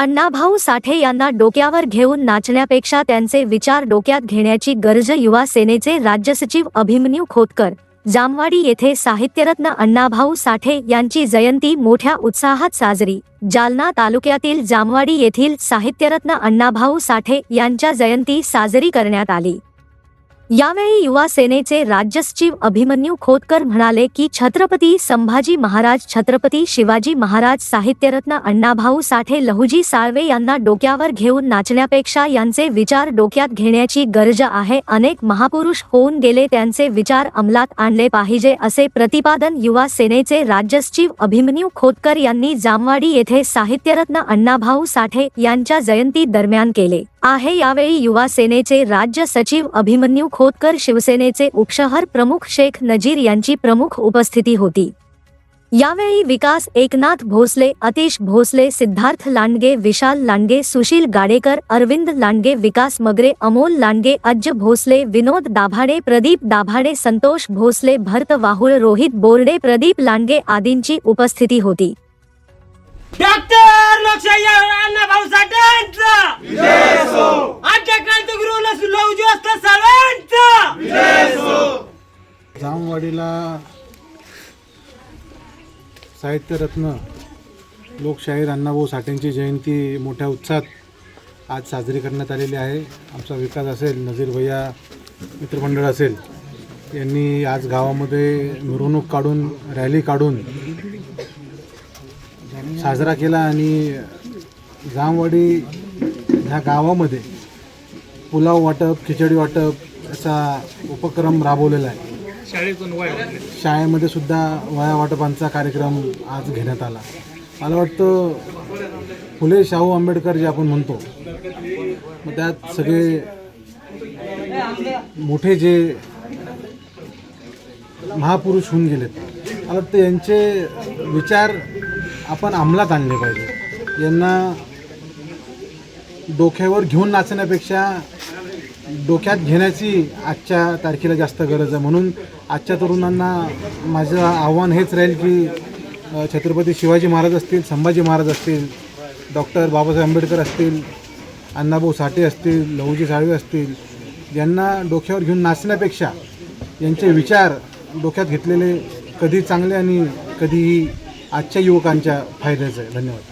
अण्णाभाऊ साठे यांना डोक्यावर घेऊन नाचण्यापेक्षा त्यांचे विचार डोक्यात घेण्याची गरज युवा सेनेचे राज्य सचिव अभिमन्यू खोतकर. जामवाडी येथे साहित्यरत्न अण्णाभाऊ साठे यांची जयंती मोठ्या उत्साहात साजरी. जालना तालुक्यातील जामवाडी येथील साहित्यरत्न अण्णाभाऊ साठे यांच्या जयंती साजरी करण्यात आली. यावेळी युवा सेनेचे राज्य सचिव अभिमन्यू खोतकर म्हणाले की छत्रपती संभाजी महाराज छत्रपती शिवाजी महाराज साहित्यरत्न अण्णाभाऊ साठे लहुजी साळवे यांना डोक्यावर घेऊन नाचण्यापेक्षा यांचे विचार डोक्यात घेण्याची गरज आहे. अनेक महापुरुष होऊन गेले त्यांचे विचार अंमलात आणले पाहिजे असे प्रतिपादन युवा सेनेचे राज्य सचिव अभिमन्यू खोतकर यांनी जामवाडी येथे साहित्यरत्न अण्णाभाऊ साठे यांच्या जयंती दरम्यान केले. आहे यावेळी युवा सेनेचे राज्य सचिव अभिमन्यू खोतकर शिवसेनेचे उपशहर प्रमुख शेख नजीर यांची प्रमुख उपस्थिती होती. यावेळी विकास एकनाथ भोसले अतिश भोसले सिद्धार्थ लांडगे विशाल लांडगे सुशील गाडेकर अरविंद लांडगे विकास मगरे अमोल लांडगे अज्ज भोसले विनोद दाभाडे प्रदीप दाभाडे संतोष भोसले भरत वाहुळ रोहित बोर्डे प्रदीप लांडगे आदींची उपस्थिती होती. डॉक्टर लोकशाही जामवाडीला साहित्यरत्न लोकशाहीर अण्णाभाऊ साठेंची जयंती मोठ्या उत्साहात आज साजरी करण्यात आलेली आहे. आमचा विकास असेल नजीर भैया मित्रमंडळ असेल यांनी आज गावामध्ये मिरवणूक काढून रॅली काढून साजरा केला आणि जामवाडी ह्या गावामध्ये पुलाव वाटप खिचडी वाटप असा उपक्रम राबवलेला आहे. शाळेमध्ये सुद्धा वया वाटपांचा कार्यक्रम आज घेण्यात आला. मला वाटतं फुले शाहू आंबेडकर जे आपण म्हणतो मग त्यात सगळे मोठे जे महापुरुष होऊन गेलेत मला वाटतं यांचे विचार आपण अंमलात आणले पाहिजे. यांना डोक्यावर घेऊन नाचण्यापेक्षा डोक्यात घेण्याची आजच्या तारखेला जास्त गरज आहे. म्हणून आजच्या तरुणांना माझं आव्हान हेच राहील की छत्रपती शिवाजी महाराज असतील संभाजी महाराज असतील डॉक्टर बाबासाहेब आंबेडकर असतील अण्णाभाऊ साठे असतील लहूजी साळवे असतील यांना डोक्यावर घेऊन नाचण्यापेक्षा यांचे विचार डोक्यात घेतलेले कधी चांगले आणि कधीही आजच्या युवकांच्या फायद्याचं आहे. धन्यवाद.